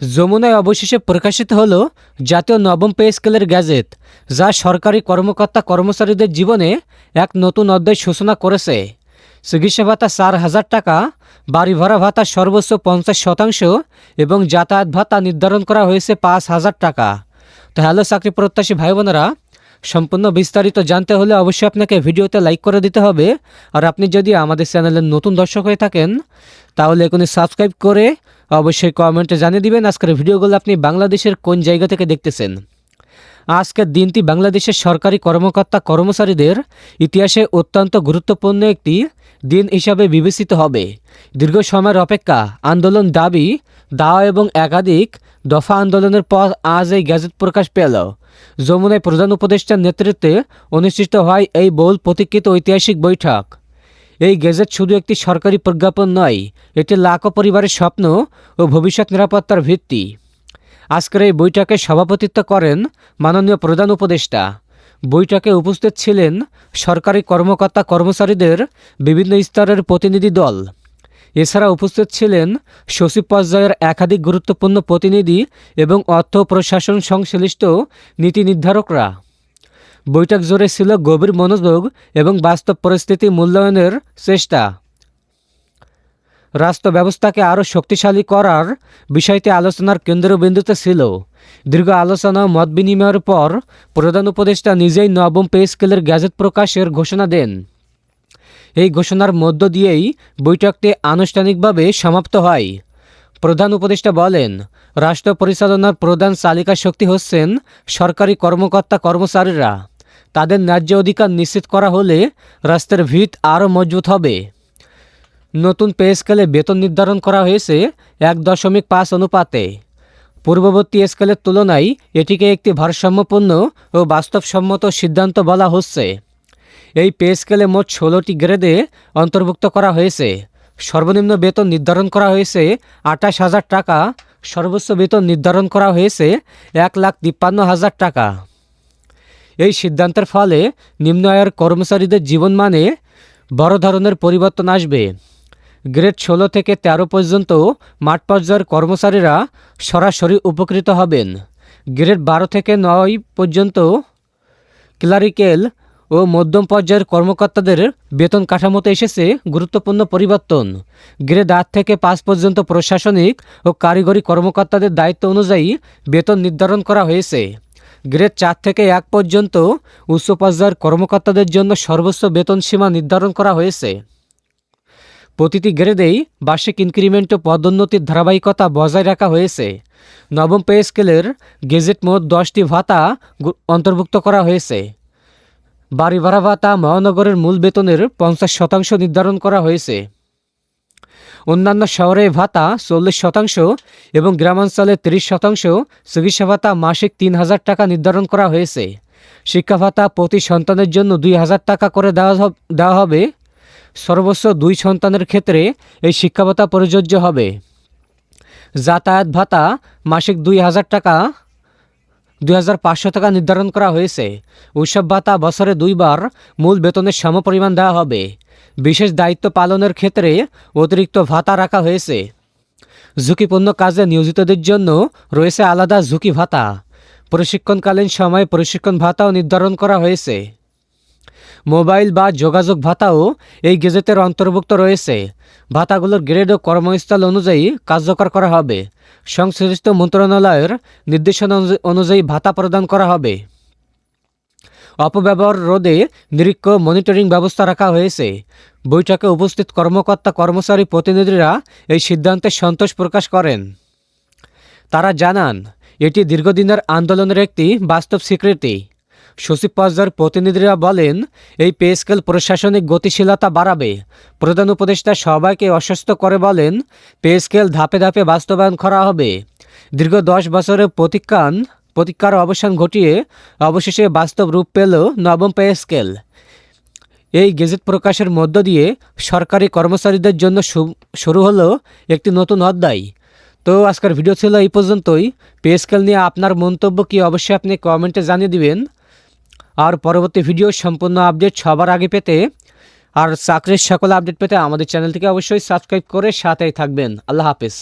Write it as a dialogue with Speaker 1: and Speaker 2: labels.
Speaker 1: যমুনায় অবশেষে প্রকাশিত হল জাতীয় নবম পে স্কেলের গ্যাজেট, যা সরকারি কর্মকর্তা কর্মচারীদের জীবনে এক নতুন অধ্যায় সূচনা করেছে। চিকিৎসা ভাতা চার হাজার টাকা, বাড়ি ভাড়া ভাতা সর্বোচ্চ পঞ্চাশ শতাংশ এবং যাতায়াত ভাতা নির্ধারণ করা হয়েছে পাঁচ হাজার টাকা। তো হ্যালো, চাকরি প্রত্যাশী ভাই বোনেরা সম্পূর্ণ বিস্তারিত জানতে হলে অবশ্যই আপনাকে ভিডিওতে লাইক করে দিতে হবে। আর আপনি যদি আমাদের চ্যানেলের নতুন দর্শক হয়ে থাকেন, তাহলে এখনই সাবস্ক্রাইব করে অবশ্যই কমেন্টে জানিয়ে দিবেন আজকের ভিডিওগুলো আপনি বাংলাদেশের কোন জায়গা থেকে দেখতেছেন। আজকের দিনটি বাংলাদেশের সরকারি কর্মকর্তা কর্মচারীদের ইতিহাসে অত্যন্ত গুরুত্বপূর্ণ একটি দিন হিসাবে বিবেচিত হবে। দীর্ঘ সময়ের অপেক্ষা আন্দোলন দাবি, দাওয়া এবং একাধিক দফা আন্দোলনের পর আজ এই গ্যাজেট প্রকাশ পেল। যমুনায় প্রধান উপদেষ্টার নেতৃত্বে অনুষ্ঠিত হয় এই বহুল প্রতীক্ষিত ঐতিহাসিক বৈঠক। এই গেজেট শুধু একটি সরকারি প্রজ্ঞাপন নয়, এটি লাখো পরিবারের স্বপ্ন ও ভবিষ্যৎ নিরাপত্তার ভিত্তি। আজকের এই বৈঠকে সভাপতিত্ব করেন মাননীয় প্রধান উপদেষ্টা। বৈঠকে উপস্থিত ছিলেন সরকারি কর্মকর্তা কর্মচারীদের বিভিন্ন স্তরের প্রতিনিধি দল। এছাড়া উপস্থিত ছিলেন সচিব পর্যায়ের একাধিক গুরুত্বপূর্ণ প্রতিনিধি এবং অর্থ প্রশাসন সংশ্লিষ্ট নীতি নির্ধারকরা। বৈঠক জোরে ছিল গভীর মনোযোগ এবং বাস্তব পরিস্থিতি মূল্যায়নের চেষ্টা। রাষ্ট্র ব্যবস্থাকে আরও শক্তিশালী করার বিষয়টি আলোচনার কেন্দ্রবিন্দুতে ছিল। দীর্ঘ আলোচনা মত বিনিময়ের পর প্রধান উপদেষ্টা নিজেই নবম পে স্কেলের গ্যাজেট প্রকাশের ঘোষণা দেন। এই ঘোষণার মধ্য দিয়েই বৈঠকটি আনুষ্ঠানিকভাবে সমাপ্ত হয়। প্রধান উপদেষ্টা বলেন, রাষ্ট্র পরিচালনার প্রধান চালিকা শক্তি হচ্ছেন সরকারি কর্মকর্তা কর্মচারীরা তাদের ন্যায্য অধিকার নিশ্চিত করা হলে রাষ্ট্রের ভিত আরও মজবুত হবে। নতুন পে স্কেলে বেতন নির্ধারণ করা হয়েছে এক দশমিক পাঁচ অনুপাতে। পূর্ববর্তী স্কেলের তুলনায় এটিকে একটি ভারসাম্যপূর্ণ ও বাস্তবসম্মত সিদ্ধান্ত বলা হচ্ছে। এই পে স্কেলে মোট ষোলোটি গ্রেডে অন্তর্ভুক্ত করা হয়েছে। সর্বনিম্ন বেতন নির্ধারণ করা হয়েছে আঠাশ হাজার টাকা, সর্বোচ্চ বেতন নির্ধারণ করা হয়েছে এক লাখ তিপ্পান্ন হাজার টাকা। এই সিদ্ধান্তের ফলে নিম্ন আয়ের কর্মচারীদের জীবনমানে বড় ধরনের পরিবর্তন আসবে। গ্রেড ষোলো থেকে ১৩ পর্যন্ত মাঠ পর্যায়ের কর্মচারীরা সরাসরি উপকৃত হবেন। গ্রেড বারো থেকে নয় পর্যন্ত ক্লারিক্যাল ও মধ্যম পর্যায়ের কর্মকর্তাদের বেতন কাঠামোতে এসেছে গুরুত্বপূর্ণ পরিবর্তন। গ্রেড আট থেকে পাঁচ পর্যন্ত প্রশাসনিক ও কারিগরি কর্মকর্তাদের দায়িত্ব অনুযায়ী বেতন নির্ধারণ করা হয়েছে। গ্রেড চার থেকে এক পর্যন্ত উচ্চ পর্যায়ের কর্মকর্তাদের জন্য সর্বোচ্চ বেতন সীমা নির্ধারণ করা হয়েছে। প্রতিটি গ্রেডেই বার্ষিক ইনক্রিমেন্ট ও পদোন্নতির ধারাবাহিকতা বজায় রাখা হয়েছে। নবম পে স্কেলের গেজেট মোট দশটি ভাতা অন্তর্ভুক্ত করা হয়েছে। বাড়ি ভাড়া ভাতা মহানগরের মূল বেতনের পঞ্চাশ শতাংশ নির্ধারণ করা হয়েছে। অন্যান্য শহরে ভাতা চল্লিশ শতাংশ এবং গ্রামাঞ্চলে তিরিশ শতাংশ চিকিৎসা ভাতা মাসিক তিন হাজার টাকা নির্ধারণ করা হয়েছে। শিক্ষা ভাতা প্রতি সন্তানের জন্য দুই হাজার টাকা করে দেওয়া দেওয়া হবে। সর্বোচ্চ দুই সন্তানের ক্ষেত্রে এই শিক্ষা ভাতা প্রযোজ্য হবে। যাতায়াত ভাতা মাসিক দুই হাজার টাকা, দুই হাজার পাঁচশো টাকা নির্ধারণ করা হয়েছে। উৎসব ভাতা বছরে দুইবার মূল বেতনের সমপরিমাণ দেওয়া হবে। বিশেষ দায়িত্ব পালনের ক্ষেত্রে অতিরিক্ত ভাতা রাখা হয়েছে। ঝুঁকিপূর্ণ কাজে নিয়োজিতদের জন্য রয়েছে আলাদা ঝুঁকি ভাতা। প্রশিক্ষণকালীন সময়ে প্রশিক্ষণ ভাতাও নির্ধারণ করা হয়েছে। মোবাইল বা যোগাযোগ ভাতাও এই গেজেটের অন্তর্ভুক্ত রয়েছে। ভাতাগুলোর গ্রেড ও কর্মস্থল অনুযায়ী কার্যকর করা হবে। সংশ্লিষ্ট মন্ত্রণালয়ের নির্দেশনা অনুযা- অনুযায়ী ভাতা প্রদান করা হবে। অপব্যবহার রোধে নিরীক্ষ মনিটরিং ব্যবস্থা রাখা হয়েছে। বৈঠকে উপস্থিত কর্মকর্তা কর্মচারী প্রতিনিধিরা এই সিদ্ধান্তে সন্তোষ প্রকাশ করেন। তারা জানান, এটি দীর্ঘদিনের আন্দোলনের একটি বাস্তব স্বীকৃতি। সচিব পর্যায়ের প্রতিনিধিরা বলেন, এই পে স্কেল প্রশাসনিক গতিশীলতা বাড়াবে। প্রধান উপদেষ্টা সবাইকে অস্বস্ত করে বলেন, পে স্কেল ধাপে ধাপে বাস্তবায়ন করা হবে। দীর্ঘ দশ বছরের প্রতীক্ষান প্রতীক্ষার অবসান ঘটিয়ে অবশেষে বাস্তব রূপ পেল নবম পে স্কেল। এই গেজেট প্রকাশের মধ্য দিয়ে সরকারি কর্মচারীদের জন্য শুরু হলো একটি নতুন অধ্যায়। তো আজকের ভিডিও ছিল এই পর্যন্তই। পে স্কেল নিয়ে আপনার মন্তব্য কি অবশ্যই আপনি কমেন্টে জানিয়ে দিবেন। আর পরবর্তী ভিডিও সম্পূর্ণ আপডেট সবার আগে পেতে আর চাকরির সকল আপডেট পেতে আমাদের চ্যানেলটিকে অবশ্যই সাবস্ক্রাইব করে সাথেই থাকবেন। আল্লাহ হাফেজ।